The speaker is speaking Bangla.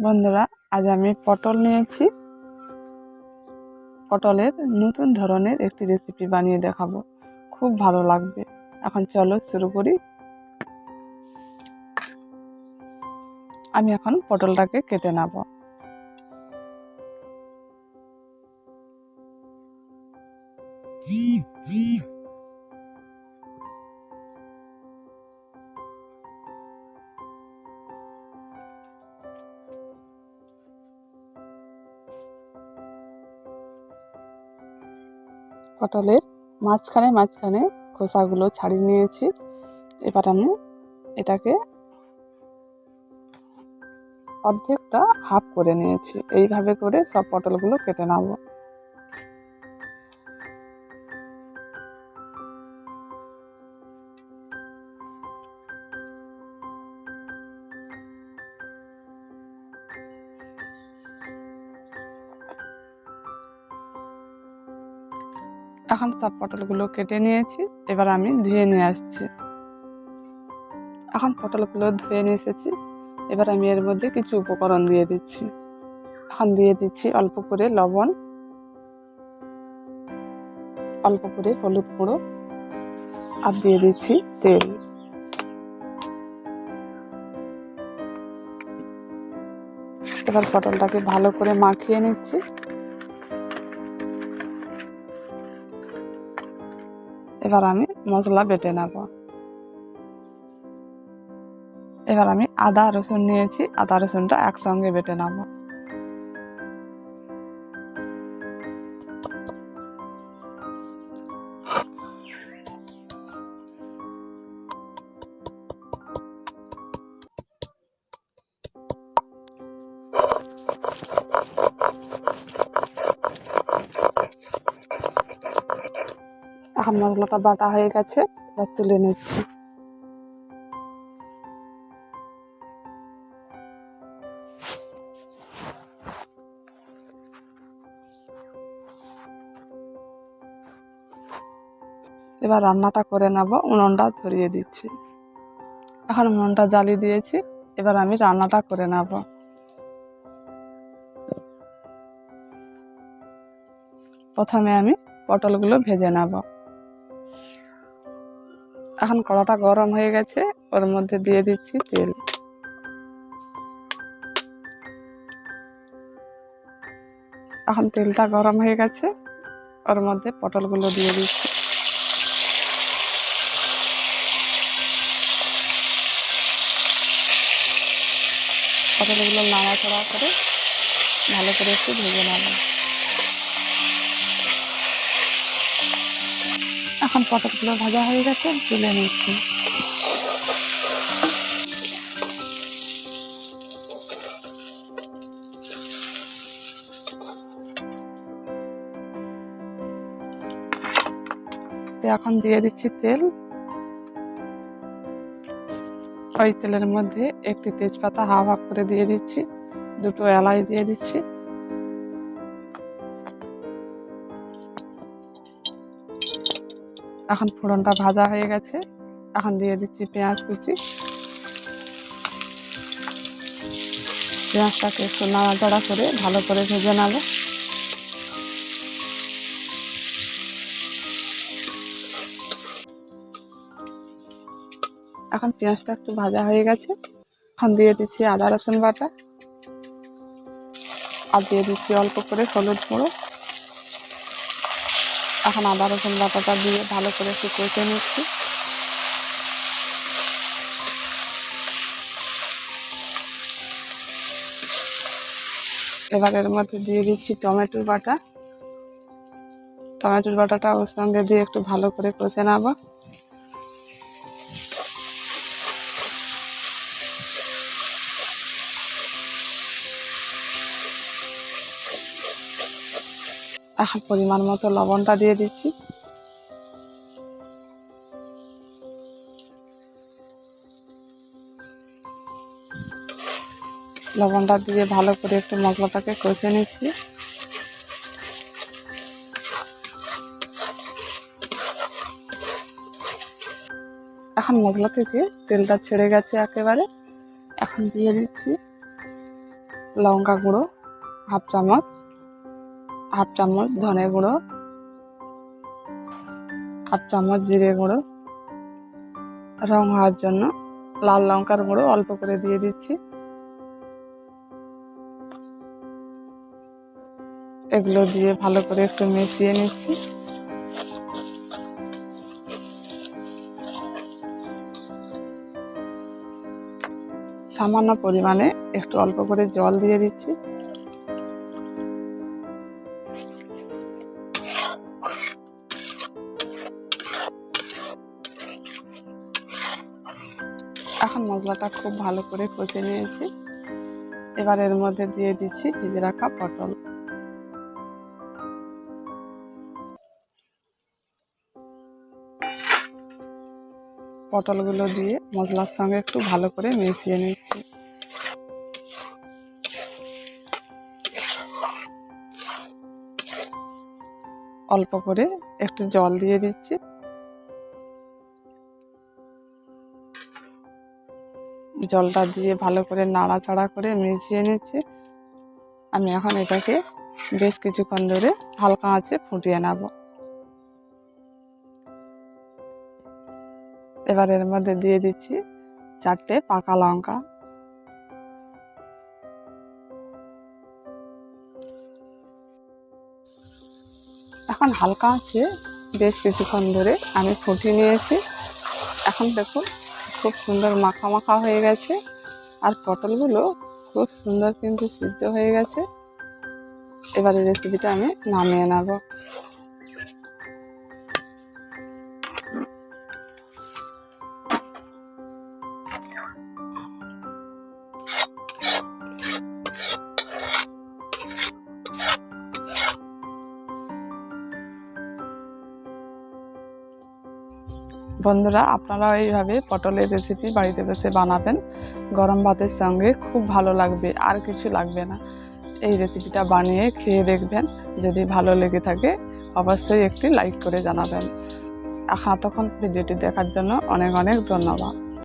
বন্ধুরা, আজ আমি পটল নিয়েছি। পটলের নতুন ধরনের একটি রেসিপি বানিয়ে দেখাবো। খুব ভালো লাগবে। এখন চলো শুরু করি। আমি এখন পটলটাকে কেটে নেব। পটলের মাঝখানে মাঝখানে খোসাগুলো ছাড়িয়ে নিয়েছি। এবার আমি এটাকে অর্ধেকটা হাফ করে নিয়েছি। এইভাবে করে সব পটলগুলো কেটে নেব। এখন সব পটলগুলো কেটে নিয়েছি। এবার আমি ধুয়ে নিয়ে আসছি। এখন পটলগুলো ধুয়ে নিয়ে এসেছি। এবার আমি এর মধ্যে কিছু উপকরণ দিয়ে দিচ্ছি। এখন দিয়ে দিচ্ছি অল্প করে লবণ, অল্প করে হলুদ গুঁড়ো, আর দিয়ে দিচ্ছি তেল। এবার পটলটাকে ভালো করে মাখিয়ে নিচ্ছি। এবার আমি মশলা বেটে নেব। এবার আমি আদা, রসুন নিয়েছি, আদা, রসুনটা একসঙ্গে বেটে নেব। এখন মশলাটা বাটা হয়ে গেছে, এবার তুলে নিচ্ছি। এবার রান্নাটা করে নেব, উনুনটা ধরিয়ে দিচ্ছি। এখন উনুনটা জ্বালিয়ে দিয়েছি, এবার আমি রান্নাটা করে নেব। প্রথমে আমি পটলগুলো ভেজে নেব। এখন কড়াটা গরম হয়ে গেছে, ওর মধ্যে দিয়ে দিচ্ছি তেল। এখন তেলটা গরম হয়ে গেছে, ওর মধ্যে পটলগুলো দিয়ে দিচ্ছি। পটলগুলো নাড়াচাড়া করে ভালো করে একটু ভেজে নেব। এখন পটলগুলো ভাজা হয়ে গেছে, তুলে নিচ্ছি। এখন দিয়ে দিচ্ছি তেল। ওই তেলের মধ্যে একটি তেজপাতা হাফ করে দিয়ে দিচ্ছি, দুটো এলাচ দিয়ে দিচ্ছি। এখন ফোড়নটা ভাজা হয়ে গেছে। এখন দিয়ে দিচ্ছি পেঁয়াজ কুচি। পেঁয়াজটাকে একটু নাড়াচাড়া করে ভালো করে ভেজে নেব। এখন পেঁয়াজটা একটু ভাজা হয়ে গেছে। এখন দিয়ে দিচ্ছি আদা রসুন বাটা। আর দিয়ে দিচ্ছি অল্প করে হলুদ গুঁড়ো। এখন আদা, রসুন বাটাটা দিয়ে ভালো করে একটু নিচ্ছি। এবার এর মধ্যে দিয়ে দিচ্ছি টমেটোর বাটা। টমেটোর বাটাটা ওর সঙ্গে দিয়ে একটু ভালো করে কষে নেব। পরিমাণ মতো লবণটা দিয়ে দিচ্ছি। লবণটা দিয়ে ভালো করে একটু মশলাটাকে কষে নিচ্ছি। এখন মশলা থেকে তেলটা ছেড়ে গেছে একেবারে। এখন দিয়ে দিচ্ছি লঙ্কা গুঁড়ো, হাফ চামচ। হাফ চামচ ধনে গুঁড়ো, হাফ চামচ জিরে গুঁড়ো, রং হওয়ার জন্য লাল লঙ্কার গুঁড়ো অল্প করে দিয়ে দিচ্ছি। এগুলো দিয়ে ভালো করে একটু মিশিয়ে নিচ্ছি। সামান্য পরিমাণে একটু অল্প করে জল দিয়ে দিচ্ছি। এখন মশলাটা খুব ভালো করে কষে নিয়েছি। এবার এর মধ্যে দিয়ে দিচ্ছি ভেজে রাখা পটল। পটলগুলো দিয়ে মশলার সঙ্গে একটু ভালো করে মিশিয়ে নিচ্ছি। অল্প করে একটু জল দিয়ে দিচ্ছি। জলটা দিয়ে ভালো করে নাড়াচাড়া করে মিশিয়ে নিচ্ছি। আমি এখন এটাকে বেশ কিছুক্ষণ ধরে হালকা আঁচে ফুটিয়ে নেব। এবার এর মধ্যে দিয়ে দিচ্ছি চারটে পাকা লঙ্কা। এখন হালকা আছে বেশ কিছুক্ষণ ধরে আমি ফুটিয়ে নিয়েছি। এখন দেখুন খুব সুন্দর মাখা মাখা হয়ে গেছে। আর পটলগুলো খুব সুন্দর কিন্তু সিদ্ধ হয়ে গেছে। এবারে রেসিপিটা আমি নামিয়ে নেব। বন্ধুরা আপনারা এইভাবে পটলের রেসিপি বাড়িতে বসে বানাবেন। গরম ভাতের সঙ্গে খুব ভালো লাগবে, আর কিছু লাগবে না। এই রেসিপিটা বানিয়ে খেয়ে দেখবেন। যদি ভালো লেগে থাকে, অবশ্যই একটি লাইক করে জানাবেন। তখন ভিডিওটি দেখার জন্য অনেক অনেক ধন্যবাদ।